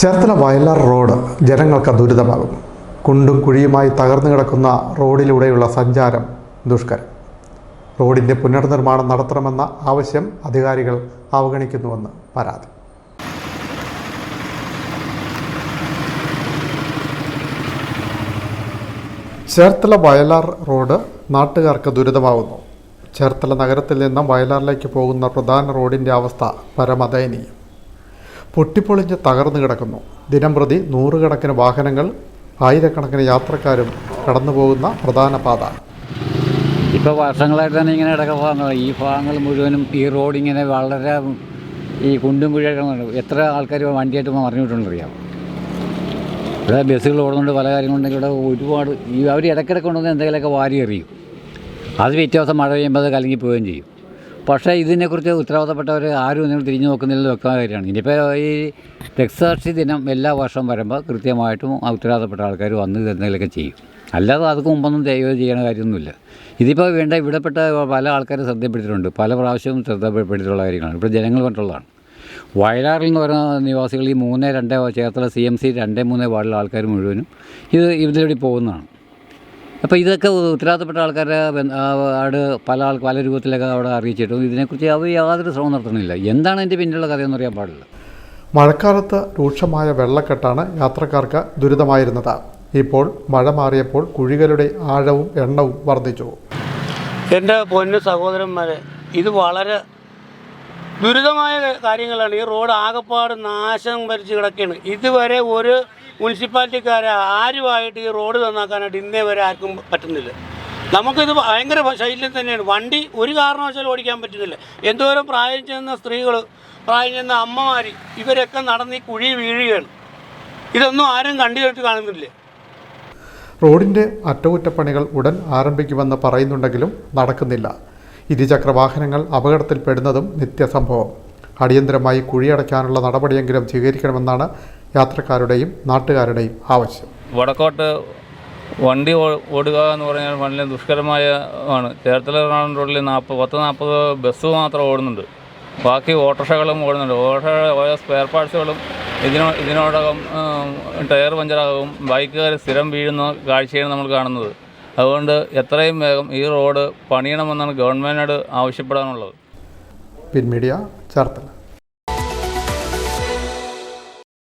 Cherthala Vayalar road ജനങ്ങൾക്ക് ദുരിതമാകും. കുണ്ടും കുഴിയുമായി തകർന്നു കിടക്കുന്ന റോഡിലൂടെയുള്ള സഞ്ചാരം ദുഷ്കരം. റോഡിന്റെ പുനർനിർമ്മാണം നടത്തണമെന്ന ആവശ്യം അധികാരികൾ അവഗണിക്കുന്നുവെന്ന് പരാതി. ചേർത്തല വയലാർ റോഡ് നാട്ടുകാർക്ക് ദുരിതമാകുന്നു. ചേർത്തല നഗരത്തിൽ നിന്നും വയലാറിലേക്ക് പോകുന്ന പ്രധാന റോഡിന്റെ അവസ്ഥ പരമദയനീയം. പൊട്ടിപ്പൊളിഞ്ഞ് തകർന്നു കിടക്കുന്നു. ദിനംപ്രതി നൂറുകണക്കിന് വാഹനങ്ങൾ ആയിരക്കണക്കിന് യാത്രക്കാരും കടന്നു പോകുന്ന പ്രധാന പാത. ഇപ്പോൾ വർഷങ്ങളായിട്ട് തന്നെ ഇങ്ങനെ കിടക്കുന്ന ഈ ഭാഗങ്ങൾ മുഴുവനും ഈ റോഡ് ഇങ്ങനെ വളരെ ഈ കുണ്ടും കുഴിയൊക്കെ എത്ര ആൾക്കാർ വണ്ടിയായിട്ട് മറിഞ്ഞിട്ടുണ്ടെന്നറിയാം ഇവിടെ ബസ്സുകൾ ഓടുന്നുണ്ട് പല കാര്യങ്ങളുണ്ടെങ്കിൽ ഇവിടെ ഒരുപാട് ഈ അവർ ഇടയ്ക്കിടയ്ക്ക് കൊണ്ടുവന്ന് എന്തെങ്കിലുമൊക്കെ വാരി എറിയും. അത് ദിവസം മഴ പെയ്യുമ്പോൾ അത് കലങ്ങി പോവുകയും ചെയ്യും. പക്ഷേ ഇതിനെക്കുറിച്ച് ഉത്തരവാദപ്പെട്ടവർ ആരും നിങ്ങൾ തിരിഞ്ഞു നോക്കുന്നില്ല വ്യക്തമായ കാര്യമാണ്. ഇനിയിപ്പോൾ ഈ രക്തസാക്ഷി ദിനം എല്ലാ വർഷവും വരുമ്പോൾ കൃത്യമായിട്ടും ഉത്തരവാദപ്പെട്ട ആൾക്കാർ വന്ന് തരുന്നതിലൊക്കെ ചെയ്യും. അല്ലാതെ അതുക്ക് മുമ്പൊന്നും ചെയ്യണ കാര്യമൊന്നുമില്ല. ഇതിപ്പോൾ വേണ്ട ഇവിടെപ്പെട്ട പല ആൾക്കാരും ശ്രദ്ധപ്പെടുത്തിയിട്ടുണ്ട് പല പ്രാവശ്യവും ശ്രദ്ധപ്പെടുത്തിയിട്ടുള്ള കാര്യങ്ങളാണ്. ഇപ്പോൾ ജനങ്ങൾ പറഞ്ഞിട്ടുള്ളതാണ് വയലാറിൽ നിന്ന് വരുന്ന നിവാസികൾ ഈ മൂന്ന് രണ്ട് ചേർത്തല സി എം സി രണ്ട് മൂന്ന് വാർഡിലെ ആൾക്കാർ മുഴുവനും ഇത് ഇതിലൂടെ പോകുന്നതാണ്. അപ്പോൾ ഇതൊക്കെ ഉത്തരവാദിത്തപ്പെട്ട ആൾക്കാരെ ആട് പല ആൾ പല രൂപത്തിലൊക്കെ അവിടെ അറിയിച്ചിട്ടും ഇതിനെക്കുറിച്ച് അവർ യാതൊരു ശ്രമം നടത്തുന്നില്ല. എന്താണ് അതിന്റെ പിന്നിലുള്ള കഥയെന്ന് അറിയാൻ പാടില്ല. മഴക്കാലത്ത് രൂക്ഷമായ വെള്ളക്കെട്ടാണ് യാത്രക്കാർക്ക് ദുരിതമായിരുന്നത്. ഇപ്പോൾ മഴ മാറിയപ്പോൾ കുഴികളുടെ ആഴവും എണ്ണവും വർദ്ധിച്ചു. എന്റെ പൊന്നു സഹോദരന്മാരെ ഇത് വളരെ ദുരിതമായ കാര്യങ്ങളാണ്. ഈ റോഡ് ആകെപ്പാട് നാശം ഭരിച്ച് കിടക്കുകയാണ് ഇതുവരെ ഒരു മുനിസിപ്പാലിറ്റിക്കാരെ ആരുമായിട്ട് ഈ റോഡ് നന്നാക്കാനായിട്ട് ഇന്നേ വരെ ആർക്കും പറ്റുന്നില്ല. നമുക്കിത് ഭയങ്കര ശൈല്യം തന്നെയാണ്. വണ്ടി ഒരു കാരണവശാലും ഓടിക്കാൻ പറ്റുന്നില്ല. എന്തോരം പ്രായം ചെന്ന സ്ത്രീകൾ പ്രായം ചെന്ന അമ്മമാർ ഇവരൊക്കെ നടന്ന് ഈ കുഴി വീഴുകയാണ്. ഇതൊന്നും ആരും കണ്ടിട്ട് കാണുന്നില്ല. റോഡിന്റെ അറ്റകുറ്റപ്പണികൾ ഉടൻ ആരംഭിക്കുമെന്ന് പറയുന്നുണ്ടെങ്കിലും നടക്കുന്നില്ല. ഇരുചക്ര വാഹനങ്ങൾ അപകടത്തിൽപ്പെടുന്നതും നിത്യസംഭവം. അടിയന്തരമായി കുഴിയടയ്ക്കാനുള്ള നടപടിയെങ്കിലും സ്വീകരിക്കണമെന്നാണ് യാത്രക്കാരുടെയും നാട്ടുകാരുടെയും ആവശ്യം. വടക്കോട്ട് വണ്ടി ഓടുക എന്ന് പറഞ്ഞാൽ വളരെ ദുഷ്കരമായ ആണ്. ചേർത്തല എറണാകുളം റോഡിൽ നാൽപ്പത് പത്ത് നാൽപ്പത് ബസ് മാത്രം ഓടുന്നുണ്ട്. ബാക്കി ഓട്ടോറിക്ഷകളും ഓടുന്നുണ്ട്. ഓട്ടോ ഓരോ സ്പെയർ പാർട്സുകളും ഇതിനോ ഇതിനോടകം ടയർ പഞ്ചറാകും ബൈക്കുകാർ സ്ഥിരം വീഴുന്ന കാഴ്ചയാണ് നമ്മൾ കാണുന്നത്. അതുകൊണ്ട് എത്രയും വേഗം ഈ റോഡ് പണിയണമെന്നാണ് ഗവൺമെന്റിനോട് ആവശ്യപ്പെടാനുള്ളത്. പിൻമീഡിയ ചേർത്തല.